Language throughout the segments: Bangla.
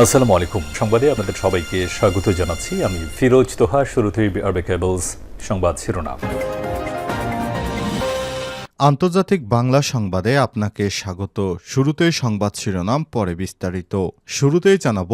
আসসালামু আলাইকুম। সংবাদে আপনাদের সবাইকে স্বাগত জানাচ্ছি। আমি ফিরোজ তোহা, শুরুতেই আরবে কেবলস সংবাদ শিরোনাম। আন্তর্জাতিক বাংলা সংবাদে আপনাকে স্বাগত। শুরুতেই সংবাদ শিরোনাম, পরে বিস্তারিত। শুরুতেই জানাব,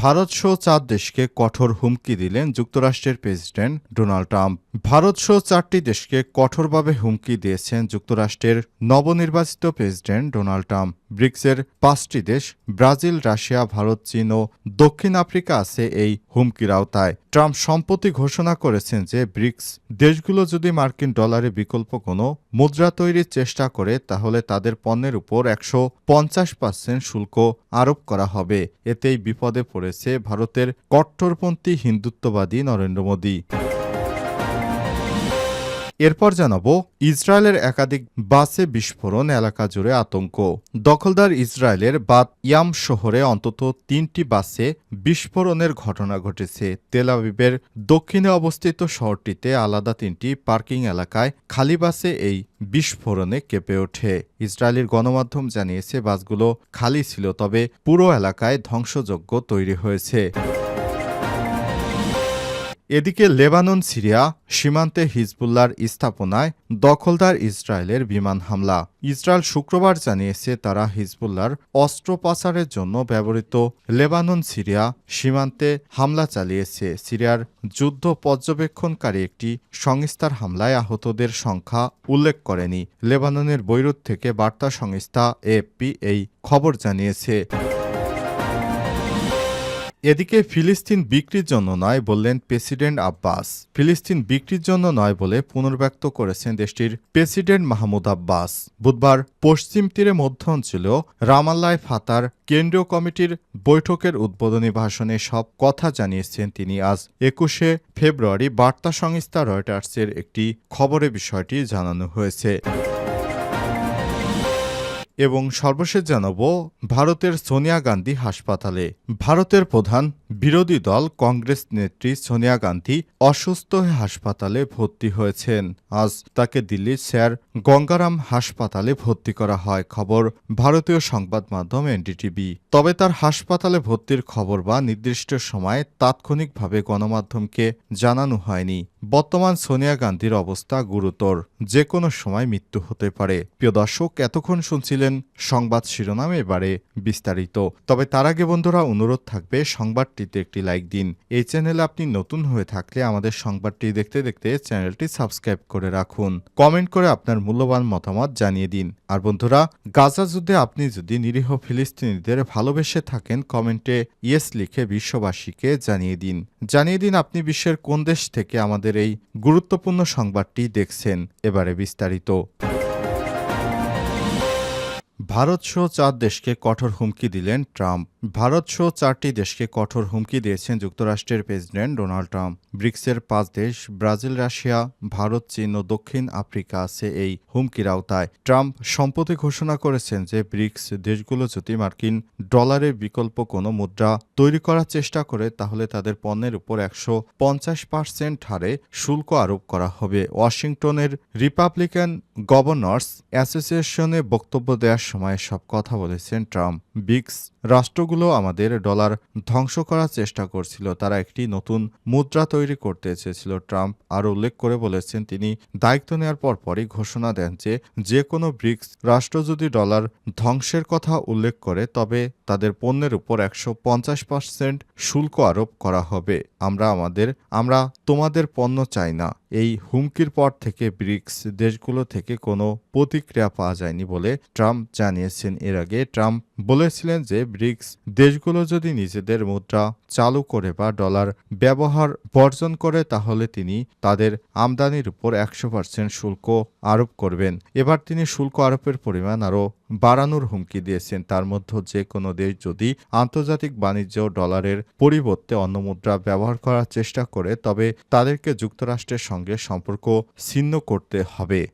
ভারত সহ চার দেশকে কঠোর হুমকি দিলেন যুক্তরাষ্ট্রের প্রেসিডেন্ট ডোনাল্ড ট্রাম্প। ভারত সহ চারটি দেশকে কঠোরভাবে হুমকি দিয়েছেন যুক্তরাষ্ট্রের নবনির্বাচিত প্রেসিডেন্ট ডোনাল্ড ট্রাম্প। ব্রিক্সের পাঁচটি দেশ, ব্রাজিল, রাশিয়া, ভারত, চীন ও দক্ষিণ আফ্রিকা আছে এই হুমকির আওতায়। ট্রাম্প সম্প্রতি ঘোষণা করেছেন যে ব্রিক্স দেশগুলো যদি মার্কিন ডলারে বিকল্প কোনো মুদ্রা তৈরির চেষ্টা করে, তাহলে তাদের পণ্যের উপর একশো পঞ্চাশ পার্সেন্ট শুল্ক আরোপ করা হবে। এতেই বিপদে পড়েছে ভারতের কট্টরপন্থী হিন্দুত্ববাদী নরেন্দ্র মোদী। এরপর জানাব, ইসরায়েলের একাধিক বাসে বিস্ফোরণ, এলাকা জুড়ে আতঙ্ক। দখলদার ইসরায়েলের বাত ইয়াম শহরে অন্তত তিনটি বাসে বিস্ফোরণের ঘটনা ঘটেছে। তেল আবিবের দক্ষিণে অবস্থিত শহরটিতে আলাদা তিনটি পার্কিং এলাকায় খালি বাসে এই বিস্ফোরণে কেঁপে ওঠে। ইসরায়েলের গণমাধ্যম জানিয়েছে, বাসগুলো খালি ছিল, তবে পুরো এলাকায় ধ্বংসযজ্ঞ তৈরি হয়েছে। এদিকে লেবানন, সিরিয়া সীমান্তে হিজবুল্লার স্থাপনায় দখলদার ইসরায়েলের বিমান হামলা। ইসরায়েল শুক্রবার জানিয়েছে তারা হিজবুল্লার অস্ত্র পাচারের জন্য ব্যবহৃত লেবানন, সিরিয়া সীমান্তে হামলা চালিয়েছে। সিরিয়ার যুদ্ধ পর্যবেক্ষণকারী একটি সংস্থার হামলায় আহতদের সংখ্যা উল্লেখ করেনি। লেবাননের বৈরুত থেকে বার্তা সংস্থা এএফপি এই খবর জানিয়েছে। এদিকে ফিলিস্তিন বিক্রির জন্য নয় বললেন প্রেসিডেন্ট আব্বাস। ফিলিস্তিন বিক্রির জন্য নয় বলে পুনর্ব্যক্ত করেছেন দেশটির প্রেসিডেন্ট মাহমুদ আব্বাস। বুধবার পশ্চিম তীরে মধ্য অঞ্চলেও রামাল্লায় ফাতার কেন্দ্রীয় কমিটির বৈঠকের উদ্বোধনী ভাষণে সব কথা জানিয়েছেন তিনি। আজ একুশে ফেব্রুয়ারি বার্তা সংস্থা রয়টার্সের একটি খবরে বিষয়টি জানানো হয়েছে। এবং সর্বশেষ জানাব ভারতের সোনিয়া গান্ধী হাসপাতালে। ভারতের প্রধান বিরোধী দল কংগ্রেস নেত্রী সোনিয়া গান্ধী অসুস্থ হয়ে হাসপাতালে ভর্তি হয়েছেন। আজ তাকে দিল্লির স্যার গঙ্গারাম হাসপাতালে ভর্তি করা হয়। খবর ভারতীয় সংবাদ মাধ্যম এনডিটিভি। তবে তার হাসপাতালে ভর্তির খবর বা নির্দিষ্ট সময়ে তাৎক্ষণিকভাবে গণমাধ্যমকে জানানো হয়নি। বর্তমান সোনিয়া গান্ধীর অবস্থা গুরুতর। যে কোনো সময় মৃত্যু হতে পারে। প্রিয় দর্শক, এতক্ষণ শুনছিলেন সংবাদ শিরোনাম এবারে বিস্তারিত। তবে তার আগে বন্ধুরা অনুরোধ থাকবে, সংবাদটিতে একটি লাইক দিন। এই চ্যানেলে আপনি নতুন হয়ে থাকলে আমাদের সংবাদটি দেখতে দেখতে চ্যানেলটি সাবস্ক্রাইব করে রাখুন। কমেন্ট করে আপনার মূল্যবান মতামত জানিয়ে দিন। আর বন্ধুরা, গাজা যুদ্ধে আপনি যদি নিরীহ ফিলিস্তিনিদের ভালোবেসে থাকেন, কমেন্টে ইয়েস লিখে বিশ্ববাসীকে জানিয়ে দিন। জানিয়ে দিন আপনি বিশ্বের কোন দেশ থেকে আমাদের এই গুরুত্বপূর্ণ সংবাদটি দেখছেন। এবারে বিস্তারিত। ভারত সহ চার দেশকে কঠোর হুমকি দিলেন ট্রাম্প। ভারত সহ চারটি দেশকে কঠোর হুমকি দিয়েছেন যুক্তরাষ্ট্রের প্রেসিডেন্ট ডোনাল্ড ট্রাম্প। ব্রিক্সের পাঁচ দেশ, ব্রাজিল, রাশিয়া, ভারত, চীন ও দক্ষিণ আফ্রিকা আছে এই হুমকির আওতায়। ট্রাম্প সম্প্রতি ঘোষণা করেছেন যে ব্রিক্স দেশগুলো যদি মার্কিন ডলারের বিকল্প কোনো মুদ্রা তৈরি করার চেষ্টা করে, তাহলে তাদের পণ্যের উপর একশো পঞ্চাশ পার্সেন্ট হারে শুল্ক আরোপ করা হবে। ওয়াশিংটনের রিপাবলিকান গভর্নর্স অ্যাসোসিয়েশনে বক্তব্য দেওয়ার সময় সব কথা বলেছেন ট্রাম্প। ব্রিক্স রাষ্ট্রগুলো আমাদের ডলার ধ্বংস করার চেষ্টা করছিল, তারা একটি নতুন মুদ্রা তৈরি করতে চেয়েছিল, ট্রাম্প আরও উল্লেখ করে বলেছেন তিনি দায়িত্ব নেওয়ার পরপরই ঘোষণা দেন যে যে কোনো ব্রিক্স রাষ্ট্র যদি ডলার ধ্বংসের কথা উল্লেখ করে, তবে তাদের পণ্যের উপর একশো পঞ্চাশ পার্সেন্ট শুল্ক আরোপ করা হবে। আমরা আমাদের, আমরা তোমাদের পণ্য চাই না। এই হুমকির পর থেকে ব্রিক্স দেশগুলো থেকে কোনো প্রতিক্রিয়া পাওয়া যায়নি বলে ট্রাম্প জানিয়েছেন। এর আগে ট্রাম্প বলেছিলেন যে ব্রিক্স দেশগুলো যদি নিজেদের মুদ্রা চালু করে বা ডলার ব্যবহার বর্জন করে, তাহলে তিনি তাদের আমদানির উপর একশো পার্সেন্ট শুল্ক আরোপ করবেন। এবার তিনি শুল্ক আরোপের পরিমাণ আরও বাড়ানোর হুমকি দিয়েছেন। তার মধ্যে যে কোনো দেশ যদি আন্তর্জাতিক বাণিজ্য ডলারের পরিবর্তে অন্য মুদ্রা ব্যবহার করার চেষ্টা করে, তবে তাদেরকে যুক্তরাষ্ট্রের সঙ্গে সম্পর্ক ছিন্ন করতে হবে।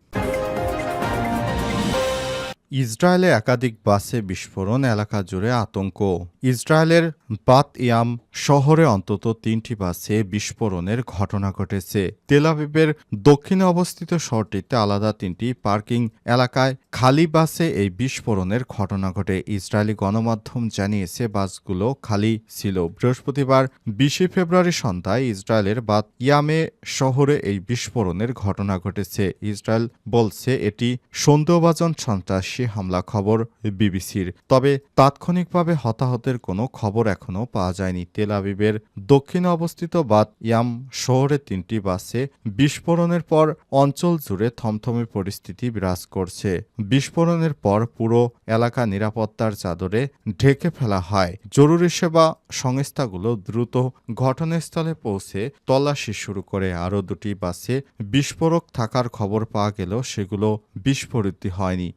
ইসরায়েলে একাধিক বাসে বিস্ফোরণ, এলাকা জুড়ে আতঙ্ক। ইসরায়েলের বাত ইয়াম শহরে অন্তত তিনটি বাসে বিস্ফোরণের ঘটনা ঘটেছে। তেলাবিবের দক্ষিণে অবস্থিত শহরটিতে আলাদা তিনটি পার্কিং এলাকায় খালি বাসে এই বিস্ফোরণের ঘটনা ঘটে। ইসরায়েলি গণমাধ্যম জানিয়েছে, বাসগুলো খালি ছিল। বৃহস্পতিবার বিশে ফেব্রুয়ারি সন্ধ্যায় ইসরায়েলের বাত ইয়ামে শহরে এই বিস্ফোরণের ঘটনা ঘটেছে। ইসরায়েল বলছে, এটি সন্দেহভাজন সন্ত্রাসী হামলা খবর বিবিসির। তবে তাৎক্ষণিকভাবে হতাহতের কোনো খবর এখনও পাওয়া যায়নি। তেল আবিবের দক্ষিণে অবস্থিত বাত ইয়াম শহরে তিনটি বাসে বিস্ফোরণের পর অঞ্চল জুড়ে থমথমে পরিস্থিতি বিরাজ করছে। বিস্ফোরণের পর পুরো এলাকা নিরাপত্তার চাদরে ঢেকে ফেলা হয়। জরুরি সেবা সংস্থাগুলো দ্রুত ঘটনাস্থলে পৌঁছে তল্লাশি শুরু করে। আরও দুটি বাসে বিস্ফোরক থাকার খবর পাওয়া গেলেও সেগুলো বিস্ফোরিত হয়নি।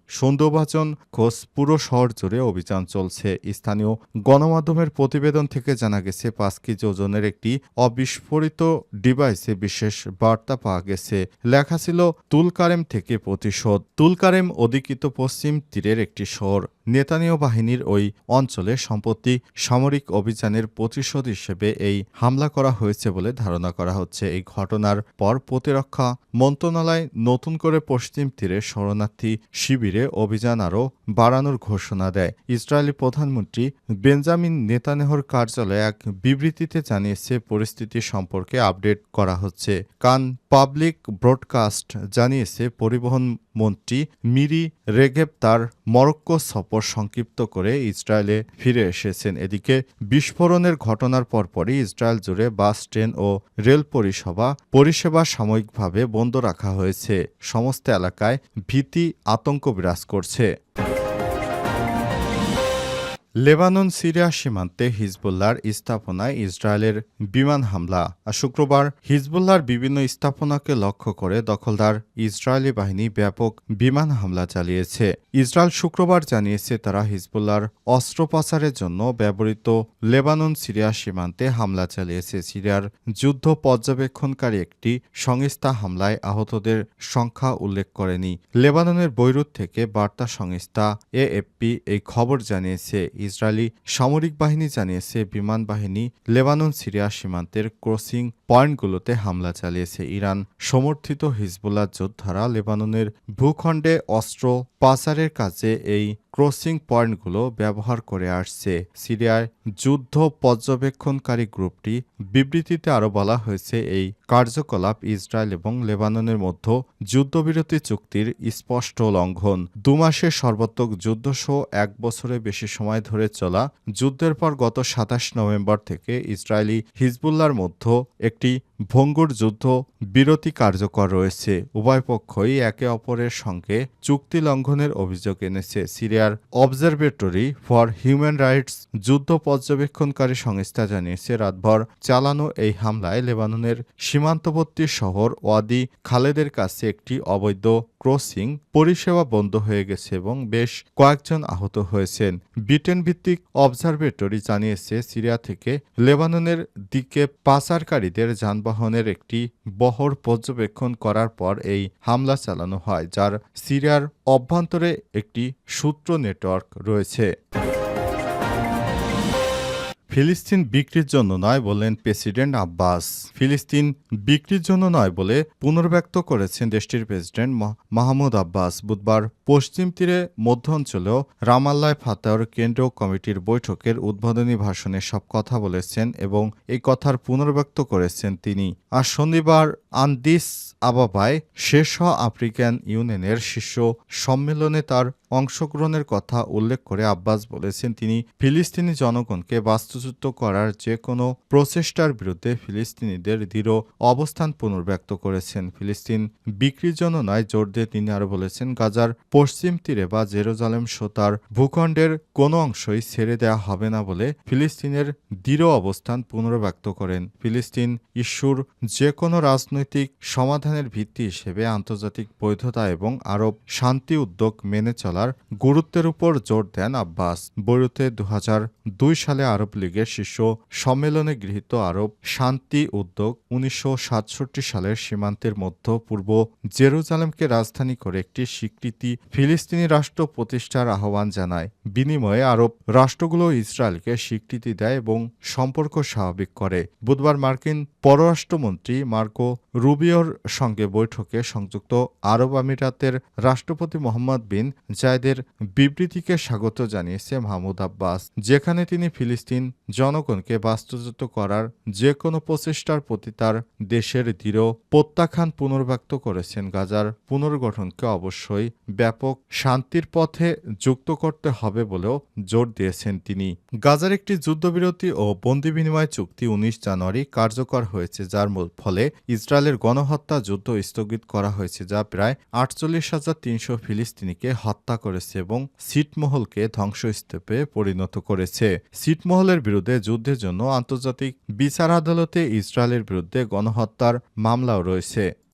সন্দেহভাজন খোঁজ পুরো শহর জুড়ে অভিযান চলছে। স্থানীয় গণমাধ্যমের প্রতিবেদন থেকে জানা গেছে পাঁচ কেজি ওজনের একটি অবিস্ফোরিত ডিভাইসে বিশেষ বার্তা পাওয়া গেছে। লেখা ছিল, তুলকারেম থেকে প্রতিশোধ। তুলকারেম অধিকৃত পশ্চিম তীরের একটি শহর। নেতানীয় বাহিনীর ওই অঞ্চলে সম্প্রতি সামরিক অভিযানের প্রতিশোধ হিসেবে এই হামলা করা হয়েছে বলে ধারণা করা হচ্ছে। এই ঘটনার পর প্রতিরক্ষা মন্ত্রণালয় নতুন করে পশ্চিম তীরে শরণার্থী শিবিরে অভিযান আরও বাড়ানোর ঘোষণা দেয়। ইসরায়েলি প্রধানমন্ত্রী বেঞ্জামিন নেতানেহর কার্যালয়ে এক বিবৃতিতে জানিয়েছে, পরিস্থিতি সম্পর্কে আপডেট করা হচ্ছে। কান পাবলিক ব্রডকাস্ট জানিয়েছে পরিবহন মন্ত্রী মিরি রেগেব তার মরক্কো সফর সংক্ষিপ্ত করে ইসরায়েলে ফিরে এসেছেন। এদিকে বিস্ফোরণের ঘটনার পরপরই ইসরায়েল জুড়ে বাস, ট্রেন ও রেল পরিষেবা পরিষেবা সাময়িকভাবে বন্ধ রাখা হয়েছে। সমস্ত এলাকায় ভীতি আতঙ্ক বিরাজ করছে। লেবানন, সিরিয়া সীমান্তে হিজবুল্লার স্থাপনায় ইসরায়েলের বিমান হামলা। শুক্রবার হিজবুল্লার বিভিন্ন স্থাপনাকে লক্ষ্য করে দখলদার ইসরায়েলি বাহিনী ব্যাপক বিমান হামলা চালিয়েছে। ইসরায়েল শুক্রবার জানিয়েছে, তারা হিজবুল্লার অস্ত্র পাচারের জন্য ব্যবহৃত লেবানন, সিরিয়া সীমান্তে হামলা চালিয়েছে। সিরিয়ার যুদ্ধ পর্যবেক্ষণকারী একটি সংস্থা হামলায় আহতদের সংখ্যা উল্লেখ করেনি। লেবাননের বৈরুত থেকে বার্তা সংস্থা এএফপি এই খবর জানিয়েছে। ইসরায়েলি সামরিক বাহিনী জানিয়েছে, বিমান বাহিনী লেবানন, সিরিয়া সীমান্তের ক্রসিং পয়েন্টগুলোতে হামলা চালিয়েছে। ইরান সমর্থিত হিজবুল্লাহ যোদ্ধারা লেবাননের ভূখণ্ডে অস্ত্র পাচারের কাজে এই ক্রসিং পয়েন্টগুলো ব্যবহার করে আসছে। সিরিয়ায় যুদ্ধ পর্যবেক্ষণকারী গ্রুপটি বিবৃতিতে আরও বলা হয়েছে, এই কার্যকলাপ ইসরায়েল এবং লেবাননের মধ্যে যুদ্ধবিরতি চুক্তির স্পষ্ট লঙ্ঘন। দু দুমাসের সর্বাত্মক যুদ্ধসহ এক বছরের বেশি সময় ধরে চলা যুদ্ধের পর গত সাতাশ নভেম্বর থেকে ইসরায়েলি হিজবুল্লার মধ্যে একটি ভঙ্গুর যুদ্ধ বিরতি কার্যকর রয়েছে। উভয় পক্ষই একে অপরের সঙ্গে চুক্তি লঙ্ঘনের অভিযোগ এনেছে। সিরিয়ার অবজারভেটরি ফর হিউম্যান রাইটস যুদ্ধ পর্যবেক্ষণকারী সংস্থা জানিয়েছে, রাতভর চালানো এই হামলায় লেবাননের সীমান্তবর্তী শহর ওয়াদি খালেদের কাছে একটি অবৈধ ক্রসিং পরিষেবা বন্ধ হয়ে গেছে এবং বেশ কয়েকজন আহত হয়েছেন। ব্রিটেন ভিত্তিক অবজারভেটরি জানিয়েছে, সিরিয়া থেকে লেবাননের দিকে পাচারকারীদের যানবাহনের একটি বহর পর্যবেক্ষণ করার পর এই হামলা চালানো হয়, যার সিরিয়ার অভ্যন্তরে একটি সূত্র নেটওয়ার্ক রয়েছে। ফিলিস্তিন বিক্রির জন্য নয় বললেন প্রেসিডেন্ট আব্বাস। ফিলিস্তিন বিক্রির জন্য নয় বলে পুনর্ব্যক্ত করেছেন দেশটির প্রেসিডেন্ট মাহ- মাহমুদ আব্বাস। বুধবার পশ্চিম তীরে মধ্য অঞ্চলেও রামাল্লায় ফাতাওয়ার কেন্দ্রীয় কমিটির বৈঠকের উদ্বোধনী ভাষণে সব কথা বলেছেন এবং এই কথার পুনর্ব্যক্ত করেছেন তিনি। আর শনিবার আন্দিস আবাবায় শেষ আফ্রিকান ইউনিয়নের শীর্ষ সম্মেলনে তার অংশগ্রহণের কথা উল্লেখ করে আব্বাস বলেছেন, তিনি ফিলিস্তিনি জনগণকে বাস্তুচ্যুত করার যে কোনো প্রচেষ্টার বিরুদ্ধে ফিলিস্তিনিদের দৃঢ় অবস্থান পুনর্ব্যক্ত করেছেন। ফিলিস্তিন বিক্রির জন্য নয়, জোর দিয়ে তিনি আরও বলেছেন, গাজার পশ্চিম তীরে বা জেরুজালেম সোতার ভূখণ্ডের কোনো অংশই ছেড়ে দেওয়া হবে না বলে ফিলিস্তিনের দৃঢ় অবস্থান পুনর্ব্যক্ত করেন। ফিলিস্তিন ইস্যুর যে কোনো রাজনৈতিক সমাধানের ভিত্তি হিসেবে আন্তর্জাতিক বৈধতা এবং আরব শান্তি উদ্যোগ মেনে চলার গুরুত্বের উপর জোর দেন আব্বাস। বৈরুতে দু হাজার দুই সালে আরব লীগ লীগের শীর্ষ সম্মেলনে গৃহীত আরব শান্তি উদ্যোগ উনিশশো সালের সীমান্তের মধ্য পূর্ব জেরুজালেমকে রাজধানী করে একটি স্বীকৃতি ফিলিস্তিনি রাষ্ট্র প্রতিষ্ঠার আহ্বান জানায়। বিনিময়ে আরব রাষ্ট্রগুলো ইসরায়েলকে স্বীকৃতি দেয় এবং সম্পর্ক স্বাভাবিক করে। বুধবার মার্কিন পররাষ্ট্রমন্ত্রী মার্কো রুবিওর সঙ্গে বৈঠকে সংযুক্ত আরব আমিরাতের রাষ্ট্রপতি মোহাম্মদ বিন জায়দের বিবৃতিকে স্বাগত জানিয়েছে মাহমুদ আব্বাস, যেখানে তিনি ফিলিস্তিন জনগণকে বাস্তুচ্যুত করার যে কোনো প্রচেষ্টার প্রতি তার দেশের দৃঢ় প্রত্যাখ্যান পুনর্ব্যক্ত করেছেন গাজার পুনর্গঠনকে অবশ্যই ব্যাপক শান্তির পথে যুক্ত করতে হবে বলেও জোর দিয়েছেন তিনি। গাজার একটি যুদ্ধবিরতি ও বন্দি বিনিময় চুক্তি উনিশ জানুয়ারি কার্যকর হয়েছে, যার ফলে ইসরায়েলের গণহত্যা যুদ্ধ স্থগিত করা হয়েছে, যা প্রায় আটচল্লিশ হাজার তিনশো ফিলিস্তিনিকে হত্যা করেছে এবং সিটমহলকে ধ্বংসস্তূপে পরিণত করেছে। ছিটমহলের বিরুদ্ধে যুদ্ধের জন্য আন্তর্জাতিক বিচার আদালতে ইসরায়েলের বিরুদ্ধে গণহত্যার মামলাও রয়েছে।